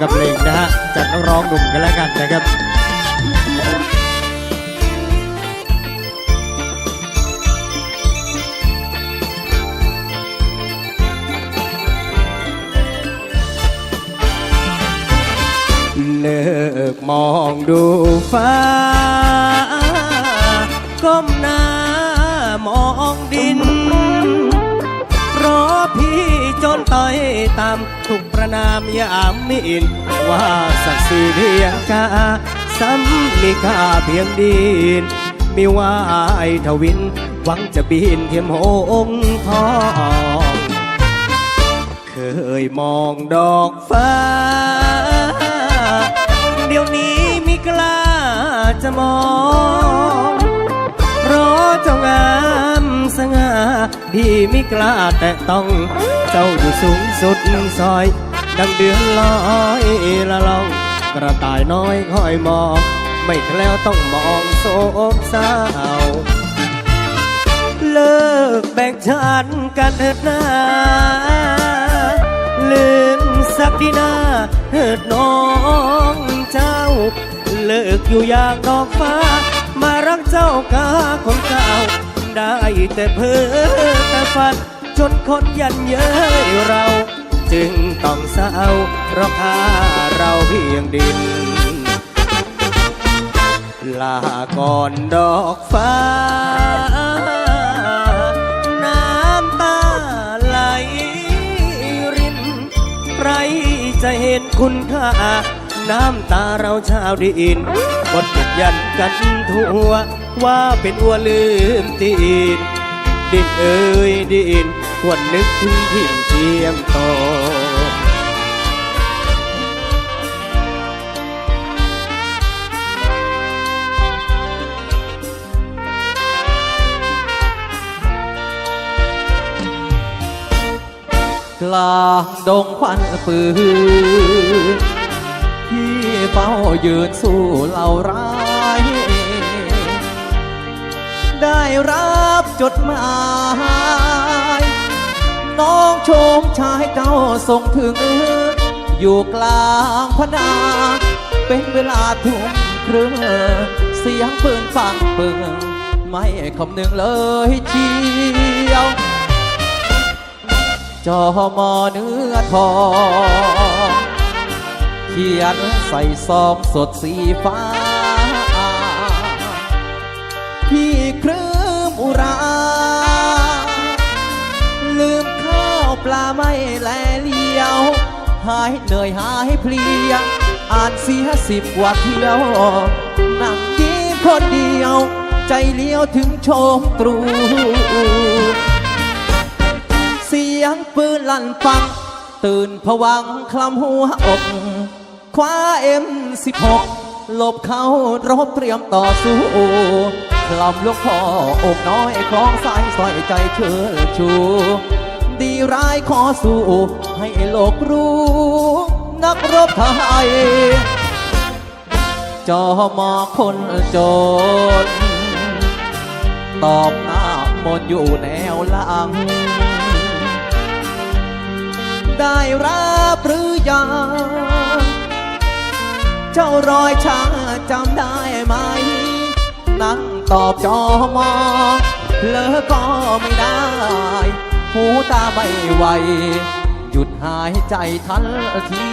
กับเพลงนะฮะจากนักร้องหนุ่มกันแล้วกันนะครับเลิกมองดูฟ้า ก้มหน้ามองดิน เพราะพี่จนต่อยตาม ประนามยามมิอิน ว่าศักดิ์ศรีเพียงกาซ้ำมีค่าเพียงดินมีว่าไอทวิน หวังจะบินเทียมโหงทองเคยมองดอกฟ้า เดี๋ยวนี้ไม่กล้าจะมองราะเจ้างามสง่าพี่ไม่กล้าแต่ต้อง เจ้าอยู่สูงสุดซอย ดังเดือนลอยละลอง กระต่ายน้อยคอยมอง ไม่แล้วต้องมองโศกเศร้าเลิกแบ่งฉันกันเถิดนาลืมสักดีนาเถิดน้องเจ้า เลิกอยู่อย่างดอกฟ้า มารักเจ้ากาคนเก่า ได้แต่เพ้อแต่ฝัน จนคนยันเย้ยเรา จึงต้องเศร้าเพราะค่าเราเพียงดิน ลาก่อนดอกฟ้า น้ำตาไหลรินใครจะเห็นคุณค่า น้ำตาเราชาวดินบดยันกันทั่วว่าเป็นอัวลืมตีนดินเอ่ยดินควรนึกถึงทิ่งเทียมตก ลางดงควันปืนที่เฝ้ายืนสู้เหล่าร้าย ได้รับจดหมาย น้องชมชายเจ้าส่งถึง อยู่กลางพนา เป็นเวลาทุ่มครึ่งเสียงปืนฟังเปิงไม่คำนึงเลยเชี จอมอเนื้อทองเขียนใส่ซองสดสีฟ้า พี่ครื้มอุรา ลืมข้าวปลาไม่แลเลี้ยว หายเหนื่อยหายเพลีย อ่านเสียสิบกว่าเที่ยวนั่งยิ้มคนเดียว ใจเลี้ยวถึงโชมตรู สียงปืนลั่นปัง ตื่นผวังคลำหัวอกคว้าเอ็มสิบหกหลบเข้ารบเตรียมต่อสู้คลำลูกพ่ออกน้อยคล้องสายสอยใจเชิญชู ดีร้ายขอสู้ให้โลกรู้ นักรบไทยจอมอคนจน ตอบหน้ามนอยู่แนวหลัง รับหรือยัง เจ้ารอยชาจำได้ไหม นั่งตอบจอมอเลอก็ไม่ได้ หูตาไม่ไหว หยุดหายใจทันที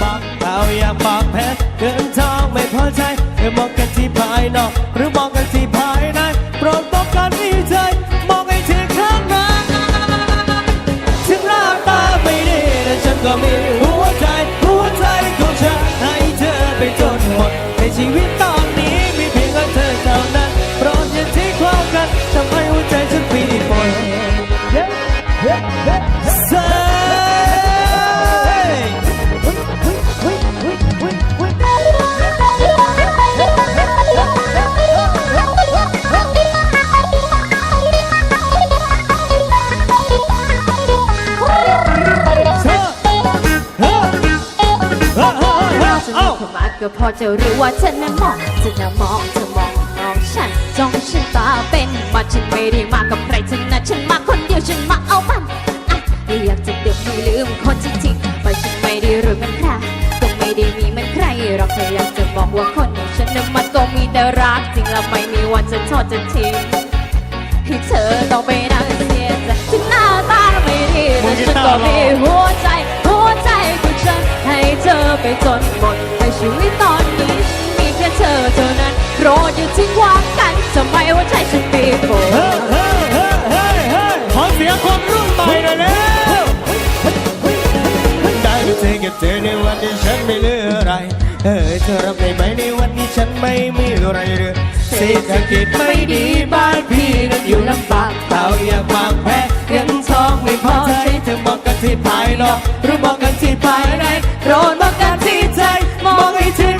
ปากเปล่าอยากปากแพ้เดินทางไม่พอใจให้มองกันที่ภายนอก หรือมองกันที่ภาย ไปจน ก็พอจะรู้ว่าฉันนั้นมองจะน่ะมองเธอมองมองฉันจ้องฉันตาเป็นว่าฉันไม่ได้มากับใครฉันนะฉันมาคนเดียวฉันมาเอามันอะอยากจะเดือให้ลืมคนจริงๆไปฉันไม่ได้รู้มันใครก็ไม่ได้มีมันใครเราแค่อยากจะบอกว่าคนอย่างฉันนั้นมันก็มีแต่รักจริงและไม่มีวันจะทอดจะทิ้ง โปรดอย่าทิ้งความกันทำไมหัวใจฉันมีโกรเฮ้ยเฮ้ยเฮ้ยเฮ้ยเฮ้ยขอเสียงคนรุ่นใหม่หน่อยแล้วได้รู้เธอกับเธอในวันที่ฉันไม่เหลืออะไรเออเธอรับได้ไหมในวันที่ฉันไม่มีอะไรเลยเศรษฐกิจไม่ดีบ้านพี่นั้นอยู่ลำบากเท่าอยากวางแผนเงินทองไม่พอใช้เธอมองกันที่ภายนอกหรือมองกันที่ภายในโปรดมองกันที่ใจมองให้ถึง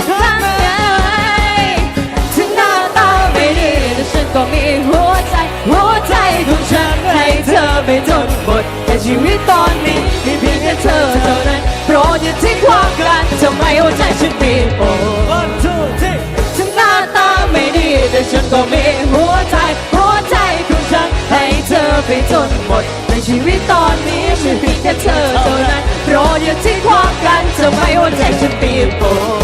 ไปจนบทแต่ชีวิตตอนนี้มีเพียงแค่เธอเท่านั้นโปรดอย่าทิ้งความกลันทำไมหัวใจฉันปีโอ้ฉันหน้าตาไม่ดีแต่ฉันก็มีหัวใจหัวใจของฉันให้เธอไปจนหมดในชีวิตตอนนี้มีเพียงแค่เธอเท่านั้นโปรดอย่าทิ้งความกลันทำไมหัวใจฉันปีโอ้